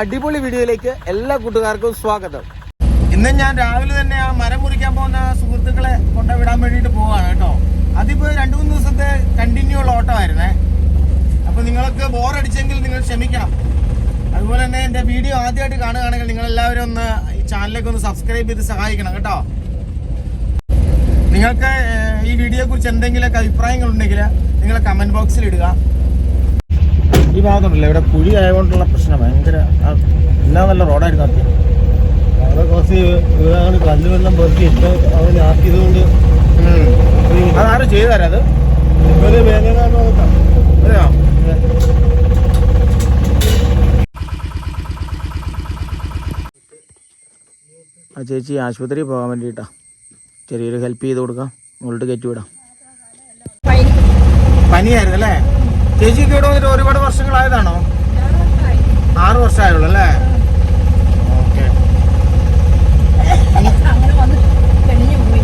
അടിപൊളി വീഡിയോയിലേക്ക് എല്ലാ കൂട്ടുകാർക്കും സ്വാഗതം. ഇന്ന് ഞാൻ രാവിലെ തന്നെ ആ മരം മുറിക്കാൻ പോകുന്ന സുഹൃത്തുക്കളെ കൊണ്ടുവിടാൻ വേണ്ടിയിട്ട് പോവാണ് കേട്ടോ. അതിപ്പോ രണ്ടു മൂന്ന് ദിവസത്തെ കണ്ടിന്യൂ ഉള്ള ഓട്ടമായിരുന്നേ. അപ്പൊ നിങ്ങൾക്ക് ബോറടിച്ചെങ്കിൽ നിങ്ങൾ ക്ഷമിക്കണം. അതുപോലെ തന്നെ എന്റെ വീഡിയോ ആദ്യമായിട്ട് കാണുകയാണെങ്കിൽ നിങ്ങൾ എല്ലാവരും ഒന്ന് ഈ ചാനലിലേക്ക് ഒന്ന് സബ്സ്ക്രൈബ് ചെയ്ത് സഹായിക്കണം കേട്ടോ. നിങ്ങൾക്ക് ഈ വീഡിയോയെ കുറിച്ച് എന്തെങ്കിലുമൊക്കെ അഭിപ്രായങ്ങൾ ഉണ്ടെങ്കിൽ നിങ്ങൾ കമന്റ് ബോക്സിൽ ഇടുക. ഈ ഭാഗത്തുണ്ടല്ലോ ഇവിടെ കുഴി ആയതുകൊണ്ടുള്ള പ്രശ്നം ഭയങ്കര എല്ലാം നല്ല റോഡായിരുന്നു അത് അവിടെ കുറച്ച് വീടാണ് കല്ലുവെള്ളം പൊറുക്കി ഇപ്പൊ അവർ ആക്കിയത് കൊണ്ട് അതാരും ചെയ്തു തരാം അത് ആ ചേച്ചി ആശുപത്രിയിൽ പോകാൻ വേണ്ടിയിട്ടാ. ചെറിയൊരു ഹെൽപ്പ് ചെയ്ത് കൊടുക്കാം. മുകളിട്ട് കയറ്റി വിടാം. പനിയായിരുന്നു അല്ലേ? ചേച്ചിക്ക് ഇവിടെ വന്നിട്ട് ഒരുപാട് വർഷങ്ങളായതാണോ? ആറ് വർഷമായുള്ളൂ അല്ലേ? ഓക്കെ. അങ്ങനെ വന്ന് തെളിഞ്ഞു പോയി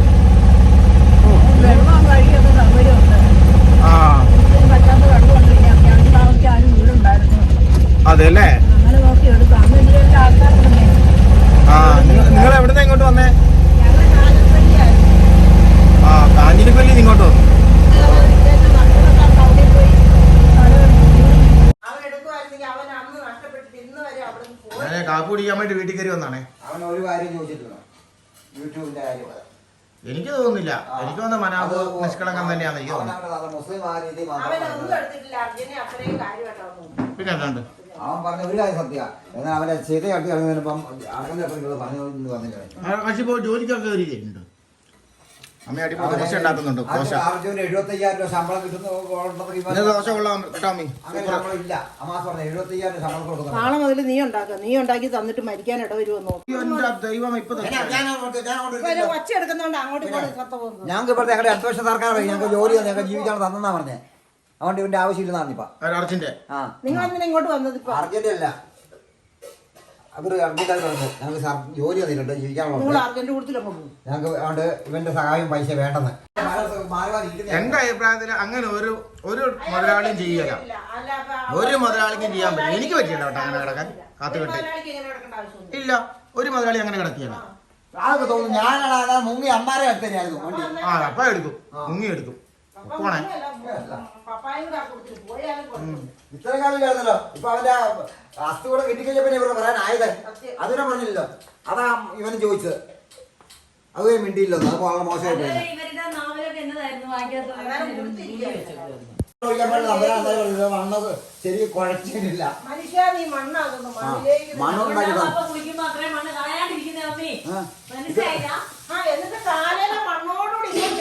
വെള്ളം വഴിയൊക്കെ സൗകര്യമുണ്ട് ആ ഇതിന് പറ്റാത്ത വെള്ളമുണ്ട് ഞാൻ ഞാൻ താമസിക്കാനും വീടുണ്ടായിരുന്നു അതെ അല്ലേ അങ്ങനെ നോക്കി എടുക്കാം അന്ന് ഇതിലുള്ള ആൾക്കാരുണ്ടേ ആ നിങ്ങൾ എവിടുന്ന് ഇങ്ങോട്ട് വന്നേ ഞങ്ങൾ നാലുപടിയായിരുന്നു ആ കാഞ്ഞിരിപ്പള്ളി ഇങ്ങോട്ട് വന്നു അവിടെ പോയി അവൻ എടുക്കുമായിരുന്നെങ്കിൽ അവൻ അന്ന് നഷ്ടപ്പെട്ടിട്ട് ഇന്ന് വരെ അവിടെ പോയി ഞാൻ കാപ്പി കുടിക്കാൻ വേണ്ടി വീട്ടിൽ കയറി വന്നാണേ. അവൻ ഒരു കാര്യം ചോദിച്ചിട്ടുണ്ടോ? യൂട്യൂബിന്റെ കാര്യം എനിക്ക് തോന്നുന്നില്ല. എനിക്ക് തോന്നുന്ന മനാബ് നിഷ്കളങ്കം തന്നെയാണ് എനിക്ക് അവൻ തോന്നുന്നത് പിന്നെ അവൻ പറഞ്ഞ ഒരു കാര്യം സത്യ എന്നാൽ അവനെ ചെയ്ത കട്ടി നിങ്ങൾ പറഞ്ഞു പക്ഷെ ഇപ്പോൾ ജോലിക്കൊക്കെ കയറിയിട്ടുണ്ട് അമ്മ അടിപൊളി ദോശ ഉണ്ടാക്കുന്നുണ്ട്. ദോശ. ആർജുവിന് എഴുപത്തി അയ്യായിരം രൂപ ശമ്പളം കിട്ടുന്ന ഇന്ന് ദോശ കൊള്ളാം ടോമി അങ്ങനെ ഇല്ല അമ്മാസ് പറഞ്ഞ എഴുപത്തി അയ്യായിരം രൂപ ശമ്പളം കൊടുക്കുന്നു. നാളെ മുതൽ നീ ഉണ്ടാക്കുക നീ ഉണ്ടാക്കി തന്നിട്ട് മരിക്കാൻ ഇട വരുമെന്നോ ദൈവം ഇപ്പൊ ഒച്ച എടുക്കുന്നോണ്ട് അങ്ങോട്ടും ഞങ്ങൾക്ക് ഇപ്പോഴത്തെ ഞങ്ങളുടെ അടുത്ത വർഷം സർക്കാർ വഴി ഞങ്ങൾക്ക് ജോലി തന്നെ ഞങ്ങൾക്ക് ജീവിക്കാൻ തന്നെന്നാ പറഞ്ഞേ. അതുകൊണ്ട് ഇവന്റെ ആവശ്യമില്ലെന്നാണ് ഇപ്പൊ. അർജന്റ് ആ. നിങ്ങൾ ഇങ്ങോട്ട് വന്നത് ഇപ്പൊ? അർജന്റ് അല്ല. അവർ അർജന്റായിട്ട് പറഞ്ഞു ഞങ്ങൾക്ക് സർ- ജോലി തന്നിട്ടുണ്ട് നിങ്ങൾ ജീവിക്കാനുള്ള അർജന്റ് ഞങ്ങൾക്ക് അതുകൊണ്ട് ഇവന്റെ സഹായം പൈസ വേണ്ടെന്ന്. എന്റെ അഭിപ്രായത്തിൽ അങ്ങനെ ഒരു ഒരു മുതലാളിയും ചെയ്യല ഒരു മുതലാളിക്കും ചെയ്യാൻ പറ്റില്ല. എനിക്ക് പറ്റില്ല കേട്ടോ അങ്ങനെ കിടക്കാൻ കാത്തുകെട്ടി ഇല്ല ഒരു മുതലാളി അങ്ങനെ കിടക്കിയല്ല തോന്നുന്നു ഞാനാണ് മുങ്ങി അമ്മാരെ അടുത്തായിരുന്നു വണ്ടി. ആ അപ്പ എടുക്കും മുങ്ങി എടുക്കും പോണേ ഇത്ര കാലം ഇല്ലായിരുന്നല്ലോ. ഇപ്പൊ അവന്റെ അസ്ഥി കൂടെ ഇവിടെ ഇവർ പറയാനായത് അതിനെ പറഞ്ഞില്ലല്ലോ. അതാ ഇവന് ചോദിച്ചത്. അത് മിണ്ടിയില്ലോ. അത് വളരെ മോശമായി വന്നത് ശരി കുഴച്ചിട്ടില്ല മണ്ണുണ്ടാക്കി മണ്ണ് എന്നിട്ട് കാലയിലെ മണ്ണോടുകൂടി ഞാൻ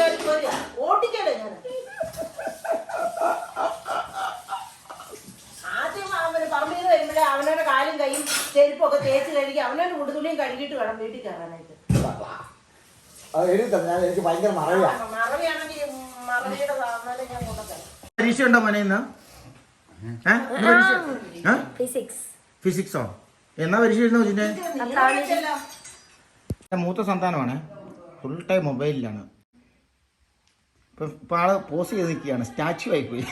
ആദ്യം അവന് പറമ്പിൽ നിന്ന് വരുമ്പോഴേ അവനവന്റെ കാലും കൈയും ചെരുപ്പൊക്കെ തേച്ച് കഴുകി അവനവന്റെ ഉടുതുണിയും കഴുകിയിട്ട് വേണം വീട്ടിൽ കയറാനായിട്ട്. എനിക്ക് ഭയങ്കര മറവിയാ. മറവിയാണെങ്കിൽ മറവിയുടെ സാധനം ഞാൻ കൊണ്ടുതരാം പരീക്ഷ ഉണ്ടോ മോനെ ഇന്ന്? ഫിസിക്സ്. എന്നാ പരീക്ഷ എഴുതുന്ന മൂത്ത സന്താനമാണ്. ഫുൾ ടൈം മൊബൈലിലാണ് ഇപ്പം ഇപ്പം ആൾ പോസ് ചെയ്ത് നിൽക്കുകയാണ്. സ്റ്റാച്ചു ആയിപ്പോയി.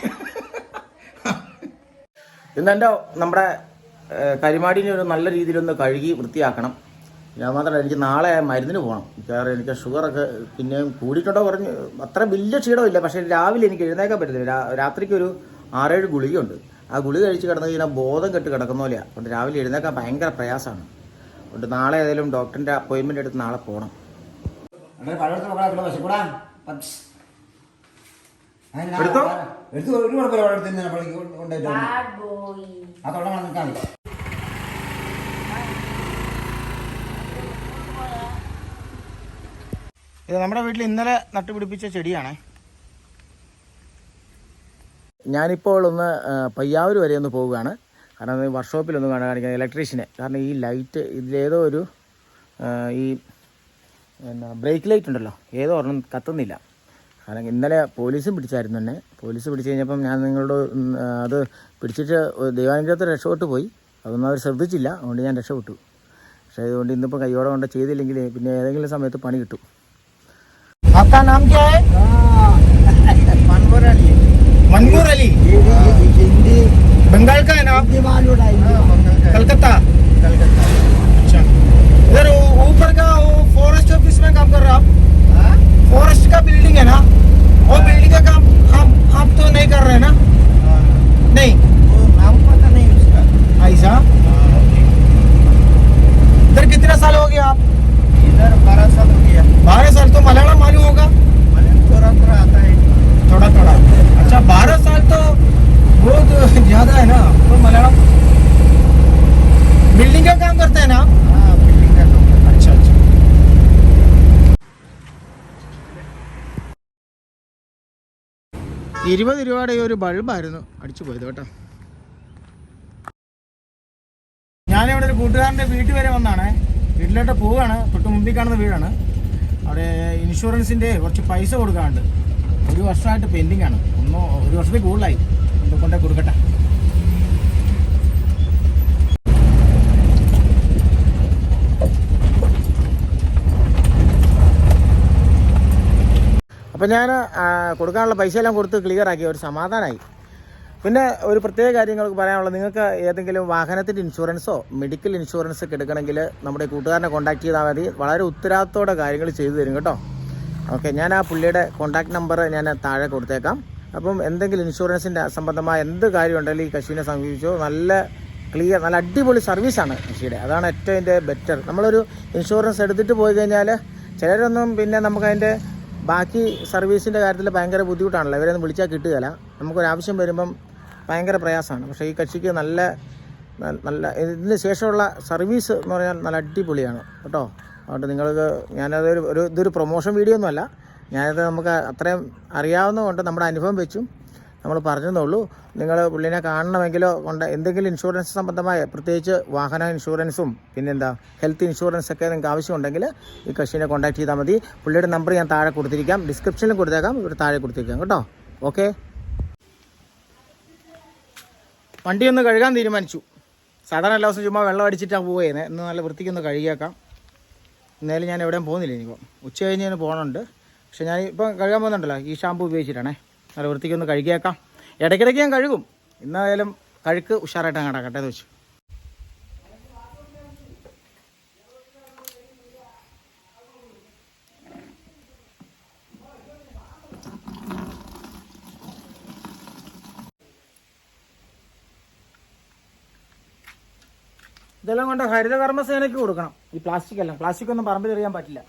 ഇന്ന് എന്റെ നമ്മുടെ കരിമാടിനെ ഒരു നല്ല രീതിയിലൊന്ന് കഴുകി വൃത്തിയാക്കണം. ഞാൻ മാത്രമല്ല എനിക്ക് നാളെ മരുന്നിന് പോകണം. കാരണം എനിക്ക് ഷുഗറൊക്കെ പിന്നെയും കൂടിയിട്ടുണ്ടോ പറഞ്ഞ് അത്ര വലിയ ക്ഷീണമില്ല. പക്ഷേ രാവിലെ എനിക്ക് എഴുന്നേക്കാൻ പറ്റത്തില്ല. രാ- രാത്രിക്ക് ഒരു ആറേഴ് ഗുളികയുണ്ട്. ആ ഗുളിക കഴിച്ച് കിടന്ന് കഴിഞ്ഞാൽ ബോധം കെട്ട് കിടക്കുന്ന പോലെയാണ് അതുകൊണ്ട് രാവിലെ എഴുന്നേക്കാൻ ഭയങ്കര പ്രയാസമാണ്. അതുകൊണ്ട് നാളെ ഏതായാലും ഡോക്ടറിന്റെ അപ്പോയിൻമെന്റ് എടുത്ത് നാളെ പോകണം. എടുത്തോ? എടുത്തു? ഒരു കുഴപ്പമില്ല. അവിടെ തന്നെ ആ തൊള്ള നിൽക്കാൻ ഇത് നമ്മുടെ വീട്ടിൽ ഇന്നലെ നട്ടുപിടിപ്പിച്ച ചെടിയാണേ. ഞാനിപ്പോൾ ഒന്ന് പയ്യാവൂർ വരെ ഒന്ന് പോവുകയാണ്. കാരണം വർക്ക്ഷോപ്പിലൊന്നും കാണാൻ കാണിക്കാൻ ഇലക്ട്രീഷ്യനെ. കാരണം ഈ ലൈറ്റ് ഇതിലേതോ ഒരു ഈ എന്നാ ബ്രേക്ക് ലൈറ്റ് ഉണ്ടല്ലോ. ഏതോ ഒരെണ്ണം കത്തുന്നില്ല. കാരണം ഇന്നലെ പോലീസും പിടിച്ചായിരുന്നു തന്നെ പോലീസ് പിടിച്ചു കഴിഞ്ഞപ്പം ഞാൻ നിങ്ങളോട് അത് പിടിച്ചിട്ട് ദൈവാനുഗ്രഹത്തിൽ രക്ഷപ്പെട്ടു പോയി. അതൊന്നും അവർ ശ്രദ്ധിച്ചില്ല. അതുകൊണ്ട് ഞാൻ രക്ഷപ്പെട്ടു. പക്ഷേ അതുകൊണ്ട് ഇന്നിപ്പോൾ കൈയോടെ കൊണ്ട് ചെയ്തില്ലെങ്കിൽ പിന്നെ ഏതെങ്കിലും സമയത്ത് പണി കിട്ടും. आपका नाम क्या है? मनोहर अली। मनमूर अली। हिंदी। बंगाल का है ना? आप है कलकत्ता। अच्छा। इधर ऊपर का वो फॉरेस्ट ऑफ़िस में काम कर रहे हो आप? फॉरेस्ट का बिल्डिंग है ना? वो बिल्डिंग का काम आप आप तो नहीं कर रहे ना? नहीं। नाम पता नहीं उसका। ऐसा? इधर कितने साल हो गए आप? इधर बारह साल हो गया बारह साल तो मलयालम मालूम होगा मैंने थोड़ा थोड़ा आता है थोड़ा थोड़ा अच्छा बारह साल तो बहुत ज्यादा है ना तो मलयालम बिल्डिंग का काम करते हैं ना आप? हाँ बिल्डिंग का काम करता अच्छा अच्छा ഇരുപത് രൂപയുടെ ഈ ഒരു ബൾബായിരുന്നു അടിച്ചു പോയത് കേട്ടോ ഞാനിവിടെ ഒരു കൂട്ടുകാരൻ്റെ വീട്ടിൽ വരെ വന്നാണ് വീട്ടിലോട്ട് പോവുകയാണ്. തൊട്ട് മുമ്പിൽ കാണുന്ന വീടാണ്. അവിടെ ഇൻഷുറൻസിന്റെ കുറച്ച് പൈസ കൊടുക്കാനുണ്ട്. ഒരു വർഷമായിട്ട് പെൻഡിങ് ആണ്. ഒന്നോ ഒരു വർഷത്തിൽ കൂടുതലായി. കൊണ്ട് കൊടുക്കട്ടെ. അപ്പം ഞാൻ കൊടുക്കാനുള്ള പൈസ എല്ലാം കൊടുത്ത് ക്ലിയർ ആക്കി. ഒരു സമാധാനമായി പിന്നെ ഒരു പ്രത്യേക കാര്യങ്ങൾ പറയാനുള്ളത്. നിങ്ങൾക്ക് ഏതെങ്കിലും വാഹനത്തിന്റെ ഇൻഷുറൻസോ മെഡിക്കൽ ഇൻഷുറൻസ് എടുക്കണമെങ്കിൽ നമ്മുടെ കൂട്ടുകാരനെ കോൺടാക്ട് ചെയ്താൽ മതി. വളരെ ഉത്തരവാദിത്തോടെ കാര്യങ്ങൾ ചെയ്തു തരും കേട്ടോ. ഓക്കെ ഞാൻ ആ പുള്ളിയുടെ കോൺടാക്ട് നമ്പർ ഞാൻ താഴെ കൊടുത്തേക്കാം. അപ്പം എന്തെങ്കിലും ഇൻഷുറൻസിന്റെ സംബന്ധമായ എന്ത് കാര്യം ഈ കശീനെ സമീപിച്ചോ നല്ല ക്ലിയർ നല്ല അടിപൊളി സർവീസാണ് കൃഷിയുടെ അതാണ് ഏറ്റവും അതിന്റെ ബെറ്റർ നമ്മളൊരു ഇൻഷുറൻസ് എടുത്തിട്ട് പോയി കഴിഞ്ഞാൽ ചിലരൊന്നും പിന്നെ നമുക്കതിന്റെ ബാക്കി സർവീസിന്റെ കാര്യത്തിൽ ഭയങ്കര ബുദ്ധിമുട്ടാണല്ലോ. ഇവരൊന്നും വിളിച്ചാൽ കിട്ടുകയില്ല. നമുക്കൊരാവശ്യം വരുമ്പം ഭയങ്കര പ്രയാസമാണ്. പക്ഷേ ഈ കക്ഷിക്ക് നല്ല നല്ല ഇതിന് ശേഷമുള്ള സർവീസ് എന്ന് പറഞ്ഞാൽ നല്ല അടിപൊളിയാണ് കേട്ടോ. അതുകൊണ്ട് നിങ്ങൾക്ക് ഞാനതൊരു ഒരു ഇതൊരു പ്രൊമോഷൻ വീഡിയോ ഒന്നുമല്ല ഞാനത് നമുക്ക് അത്രയും അറിയാവുന്നതുകൊണ്ട് നമ്മുടെ അനുഭവം വെച്ചും നമ്മൾ പറഞ്ഞതേ നിങ്ങൾ പുള്ളിനെ കാണണമെങ്കിലോ കൊണ്ട് എന്തെങ്കിലും ഇൻഷുറൻസ് സംബന്ധമായ പ്രത്യേകിച്ച് വാഹന ഇൻഷുറൻസും പിന്നെന്താ ഹെൽത്ത് ഇൻഷുറൻസ് ഒക്കെ നിങ്ങൾക്ക് ആവശ്യമുണ്ടെങ്കിൽ ഈ കക്ഷിനെ കോൺടാക്ട് ചെയ്താൽ മതി. പുള്ളിയുടെ നമ്പർ ഞാൻ താഴെ കൊടുത്തിരിക്കാം. ഡിസ്ക്രിപ്ഷനിലും കൊടുത്തേക്കാം. ഇവിടെ താഴെ കൊടുത്തിരിക്കാം കേട്ടോ. ഓക്കെ വണ്ടി ഒന്ന് കഴുകാൻ തീരുമാനിച്ചു. സാധാരണ എല്ലാ ദിവസവും ചുമ്മാ വെള്ളം അടിച്ചിട്ടാണ് പോവുകയെന്ന് ഇന്ന് നല്ല വൃത്തിക്കൊന്ന് കഴുകിയേക്കാം. എന്നാലും ഞാൻ എവിടെയും പോകുന്നില്ല ഇനിയിപ്പം ഉച്ച കഴിഞ്ഞ് ഞാൻ പോകണുണ്ട് പക്ഷെ ഞാൻ ഇപ്പം കഴുകാൻ പോകുന്നുണ്ടല്ലോ. ഈ ഷാമ്പു ഉപയോഗിച്ചിട്ടാണേ. നല്ല വൃത്തിക്കൊന്ന് കഴുകിയേക്കാം. ഇടയ്ക്കിടയ്ക്ക് ഞാൻ കഴുകും. ഇന്നായാലും കഴുക്ക് ഉഷാറായിട്ട് അങ്ങ് കിടക്കട്ടെ എന്ന് വെച്ചു. ഇതെല്ലാം കൊണ്ട് ഹരിതകർമ്മസേനയ്ക്ക് കൊടുക്കണം. ഈ പ്ലാസ്റ്റിക് എല്ലാം. പ്ലാസ്റ്റിക് ഒന്നും പറമ്പിൽ എറിയാൻ പറ്റില്ല.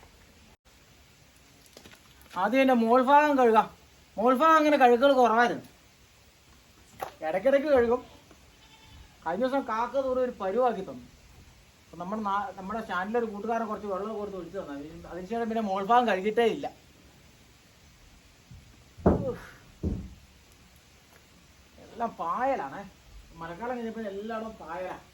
ആദ്യം എന്റെ മോൾഭാഗം കഴുകാം. മോൾഭാഗം അങ്ങനെ കഴുകുകൾ കുറവായിരുന്നു. ഇടയ്ക്കിടയ്ക്ക് കഴുകും. കഴിഞ്ഞ ദിവസം കാക്ക തോറും ഒരു പരുവാക്കി തന്നു. അപ്പം നമ്മുടെ നമ്മുടെ ചാനലിൽ ഒരു കൂട്ടുകാരൻ കുറച്ച് വെള്ളം കൊടുത്ത് ഒഴിച്ചു തന്നു. അതിന് അതിനുശേഷം പിന്നെ മോൾഭാഗം കഴുകിയിട്ടേ ഇല്ല. എല്ലാം പായലാണേ. മഴക്കാലം കഴിഞ്ഞപ്പോൾ എല്ലായിടും പായലാണ്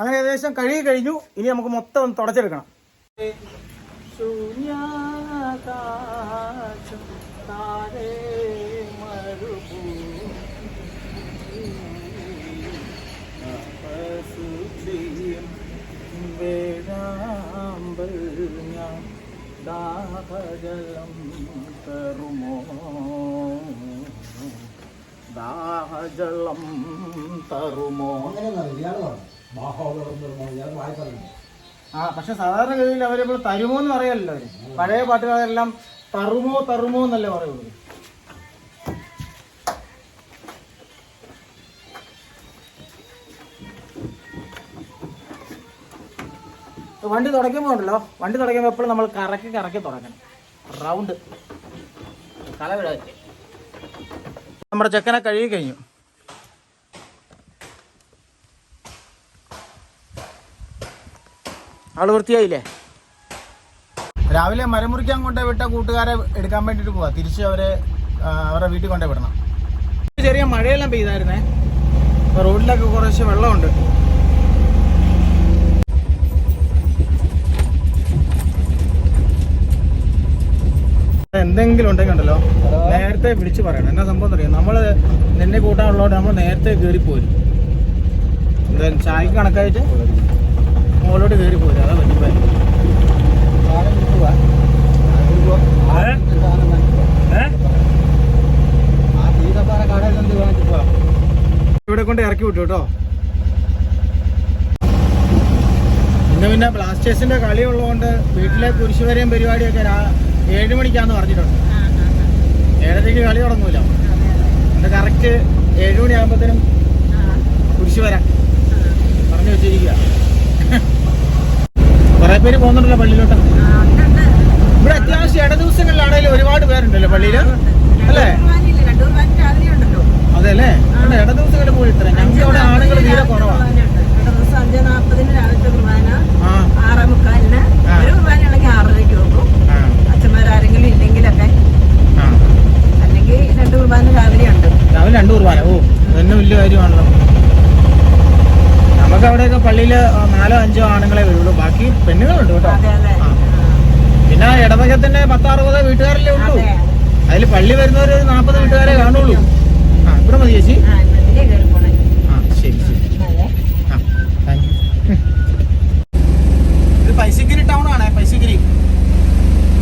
അങ്ങനെ ഏകദേശം കഴുകി കഴിഞ്ഞു. ഇനി നമുക്ക് മൊത്തം ഒന്ന് തുടച്ചെടുക്കണം. വേഴാമ്പൽ ഞാൻ ദാഹജലം തരുമോ? ദാഹജലം തരുമോ? ആ പക്ഷെ സാധാരണ ഗതിയിൽ അവരിപ്പോൾ തരുമോ എന്ന് പറയല്ലോ അവർ. പഴയ പാട്ടുകാരെല്ലാം തറുമോ തറുമോ എന്നല്ലേ പറയുള്ളൂ. വണ്ടി തുടയ്ക്കുമ്പോൾ ഉണ്ടല്ലോ. വണ്ടി തുടയ്ക്കുമ്പോൾ എപ്പോഴും നമ്മൾ കറക്കി കറക്കി തുടങ്ങണം. റൗണ്ട്. കല വിടാതെ. നമ്മുടെ ചെക്കനെ കഴുകി കഴിഞ്ഞു. ആൾ വൃത്തിയായില്ലേ? രാവിലെ മരം മുറിക്കാൻ കൊണ്ടേ വിട്ട കൂട്ടുകാരെ എടുക്കാൻ വേണ്ടിട്ട് പോവാ. തിരിച്ച് അവരെ അവരുടെ വീട്ടിൽ കൊണ്ടേ വിടണം. ചെറിയ മഴയെല്ലാം പെയ്തായിരുന്നേ. റോഡിലൊക്കെ കുറച്ച് വെള്ളമുണ്ട്. എന്തെങ്കിലും ഉണ്ടെങ്കിൽ ഉണ്ടല്ലോ. നേരത്തെ വിളിച്ചു പറയണം. എന്നാ സംഭവം അറിയാം? നമ്മൾ നിന്നെ കൂട്ടാനുള്ളതുകൊണ്ട് നമ്മൾ നേരത്തെ കയറി പോരും എന്തായാലും ചായക്ക് കണക്കായിട്ട്? മോളോട് കയറി പോരാ അതാ പറ്റി ഇവിടെ കൊണ്ട് ഇറക്കി വിട്ടു കേട്ടോ. ഇന്ന് പിന്നെ ബ്ലാസ്റ്റേഴ്സിന്റെ കളി ഉള്ളതുകൊണ്ട് വീട്ടിലെ കുരിശുവരെയും പരിപാടിയൊക്കെ ഏഴ് മണിക്കാന്ന് പറഞ്ഞിട്ടുണ്ട്. ഏഴരയ്ക്ക് കളി തുടങ്ങൂല. അത് കറക്റ്റ് ഏഴ് മണിയാകുമ്പോഴത്തേനും കുരിശുവര. പറഞ്ഞു വെച്ചിരിക്കുക കുറെ പേര് പോകുന്നുണ്ടല്ലോ പള്ളിയിലോട്ട്. ഇവിടെ അത്യാവശ്യം ഇട ദിവസങ്ങളിലാണെങ്കിലും ഒരുപാട് പേരുണ്ടല്ലോ പള്ളിയിൽ. അല്ലേ? അതെ അല്ലേ ഇവിടെ ഇട ദിവസങ്ങളിൽ പോയി ഇത്ര ഞങ്ങൾക്ക് ഇവിടെ ആണുങ്ങൾ തീരെ കുറവാണ് രണ്ട് ദിവസം അഞ്ച് നാൽപ്പതിന് രാവിലത്തെ കുർബാന. ആ. ആറേ മുക്കാലിന് ആ. ഒരു കുർബാനയാണെങ്കിൽ ആറരയ്ക്ക് വെക്കും. ആ. അച്ഛന്മാരാരെങ്കിലും ഇല്ലെങ്കിലൊക്കെ. അല്ലെങ്കിൽ രണ്ട് കുർബാന രാവിലെ ഉണ്ട്. രാവിലെ രണ്ട് കുർബാന. ഓ തന്നെ വലിയ കാര്യമാണല്ലോ. നമുക്ക് അവിടെയൊക്കെ പള്ളിയിൽ നാലോ അഞ്ചോ ആണുങ്ങളെ വരുള്ളൂ. ബാക്കി പെണ്ണുങ്ങളുണ്ട് കേട്ടോ. പിന്നെ ഇടവകത്തിന്റെ പത്താറുപത് വീട്ടുകാരല്ലേ ഉള്ളൂ. അതിൽ അതിൽ പള്ളി വരുന്നവർ നാൽപ്പത് വീട്ടുകാരെ കാണുള്ളൂ. ആ ഇവിടെ മതി ചേച്ചി. ആ ശരി ശരി. ആ താങ്ക് യു ഇത് പൈസഗിരി ടൗൺ ആണേ പൈസഗിരി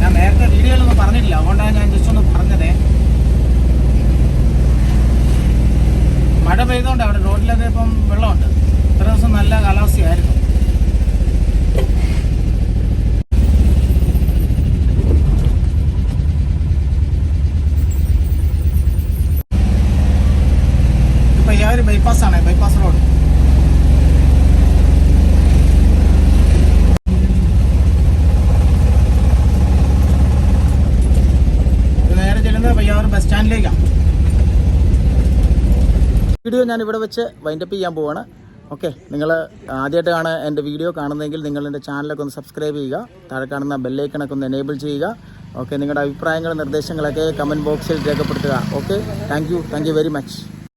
ഞാൻ നേരത്തെ വീഡിയോയിലൊന്നും പറഞ്ഞിട്ടില്ല. അതുകൊണ്ടാണ് ഞാൻ ജസ്റ്റ് ഒന്ന് പറഞ്ഞതേ. മഴ പെയ്തോണ്ട് അവിടെ റോഡിലൊക്കെ ഇപ്പം വെള്ളമുണ്ട്. ഇത്ര ദിവസം നല്ല കാലാവസ്ഥയായിരുന്നു. ആണ് റോഡ് നേരെ ബസ് വീഡിയോ ഞാൻ ഇവിടെ വെച്ച് വൈൻഡപ്പ് ചെയ്യാൻ പോവാണ്. ഓക്കെ നിങ്ങൾ ആദ്യമായിട്ടാണ് എന്റെ വീഡിയോ കാണുന്നതെങ്കിൽ നിങ്ങൾ എന്റെ ചാനലൊക്കെ ഒന്ന് സബ്സ്ക്രൈബ് ചെയ്യുക താഴെ കാണുന്ന ബെല്ലൈക്കണൊക്കെ ഒന്ന് എനേബിൾ ചെയ്യുക. ഓക്കെ നിങ്ങളുടെ അഭിപ്രായങ്ങളും നിർദ്ദേശങ്ങളൊക്കെ കമന്റ് ബോക്സിൽ രേഖപ്പെടുത്തുക. Okay thank you thank you very much.